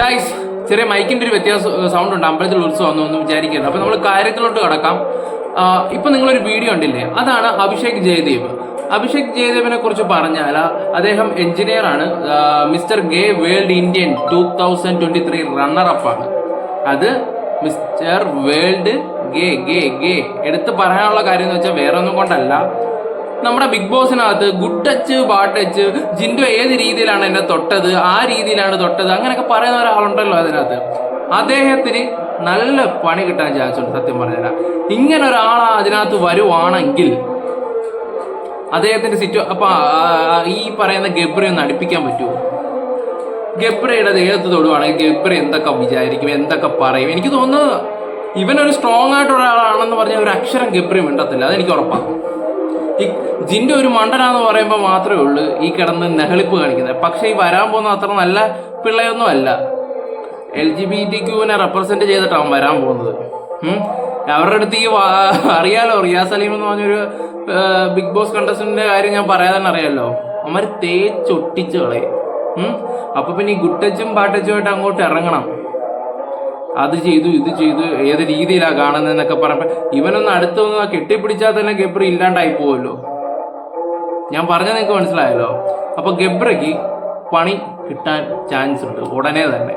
Guys ചെറിയ മൈക്കിന്റെ ഒരു വ്യത്യാസം സൗണ്ട് ഉണ്ട്. അമ്പലത്തിൽ ഉത്സവം ഒന്നും വിചാരിക്കരുത്. അപ്പൊ നമ്മൾ കാര്യത്തിലോട്ട് കടക്കാം. ഇപ്പൊ നിങ്ങളൊരു വീഡിയോ ഉണ്ടില്ലേ അതാണ് അഭിഷേക് ജയദേവ്. അഭിഷേക് ജയദേവിനെ കുറിച്ച് പറഞ്ഞാൽ അദ്ദേഹം എഞ്ചിനീയർ ആണ്. Mister gay world Indian two thousand twenty three runner up ആണ്. അത് mister world gay gay gay. എടുത്ത് പറയാനുള്ള കാര്യം എന്ന് വെച്ചാൽ വേറെ ഒന്നും കൊണ്ടല്ല. നമ്മുടെ ബിഗ് ബോസിനകത്ത് ഗുഡ് ടച്ച് ബാഡ് ടച്ച് ജിൻഡു ഏത് രീതിയിലാണ് എന്നെ തൊട്ടത് ആ രീതിയിലാണ് തൊട്ടത് അങ്ങനെയൊക്കെ പറയുന്ന ഒരാളുണ്ടല്ലോ അതിനകത്ത്. അദ്ദേഹത്തിന് നല്ല പണി കിട്ടാൻ ചാൻസ് ഉണ്ട് സത്യം പറഞ്ഞുതരാം. ഇങ്ങനെ ഒരാൾ അതിനകത്ത് വരുവാണെങ്കിൽ അദ്ദേഹത്തിന്റെ സിറ്റു അപ്പൊ ഈ പറയുന്ന ഗബ്രി ഒന്ന് അടുപ്പിക്കാൻ പറ്റുമോ? ഗബ്രയുടെ ദേഹത്ത് തൊടുവാണെങ്കിൽ ഗബ്ര എന്തൊക്കെ വിചാരിക്കും എന്തൊക്കെ പറയും? എനിക്ക് തോന്നുന്നു ഇവനൊരു സ്ട്രോങ് ആയിട്ടുള്ള ഒരാളാണെന്ന് പറഞ്ഞ ഒരു അക്ഷരം ഗബ്രി മിണ്ടത്തില്ല അതെനിക്ക് ഉറപ്പാണ് ഈ ജിന്റെ ഒരു മണ്ടനാന്ന് പറയുമ്പോൾ മാത്രമേ ഉള്ളൂ ഈ കിടന്ന് നെഹളിപ്പ് കാണിക്കുന്നത്. പക്ഷേ ഈ വരാൻ പോകുന്ന അത്ര നല്ല പിള്ളയൊന്നും അല്ല. എൽ ജി ബി ടി ക്യൂവിനെ റെപ്രസെന്റ് ചെയ്തിട്ടാണ് വരാൻ പോകുന്നത്. അവരുടെ അടുത്ത് ഈ അറിയാലോ റിയാസ് സലീം എന്ന് പറഞ്ഞൊരു ബിഗ് ബോസ് കണ്ടസ്റ്റന്റിന്റെ കാര്യം ഞാൻ പറയാതെ തന്നെ അറിയാലോ. അവന്മാർ തേച്ചൊട്ടിച്ച് കളയും. അപ്പോൾ അപ്പൊ പിന്നെ ഈ ഗുഡ് ടച്ചും ബാഡ് ടച്ചും ആയിട്ട് അങ്ങോട്ട് ഇറങ്ങണം. അത് ചെയ്തു ഇത് ചെയ്തു ഏത് രീതിയിലാണ് കാണുന്നതെന്നൊക്കെ പറയുമ്പോൾ ഇവനൊന്ന് അടുത്തൊന്ന് കെട്ടിപ്പിടിച്ചാൽ തന്നെ ഗബ്രി ഇല്ലാണ്ടായി പോവല്ലോ. ഞാൻ പറഞ്ഞത് നിങ്ങൾക്ക് മനസ്സിലായല്ലോ. അപ്പൊ ഗബ്രയ്ക്ക് പണി കിട്ടാൻ ചാൻസ് ഉണ്ട് ഉടനെ തന്നെ.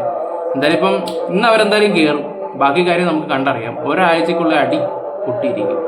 എന്തായാലും ഇപ്പം ഇന്ന് അവരെന്തായാലും കയറും ബാക്കി കാര്യം നമുക്ക് കണ്ടറിയാം. ഒരാഴ്ചക്കുള്ള അടി പൊട്ടിയിരിക്കും.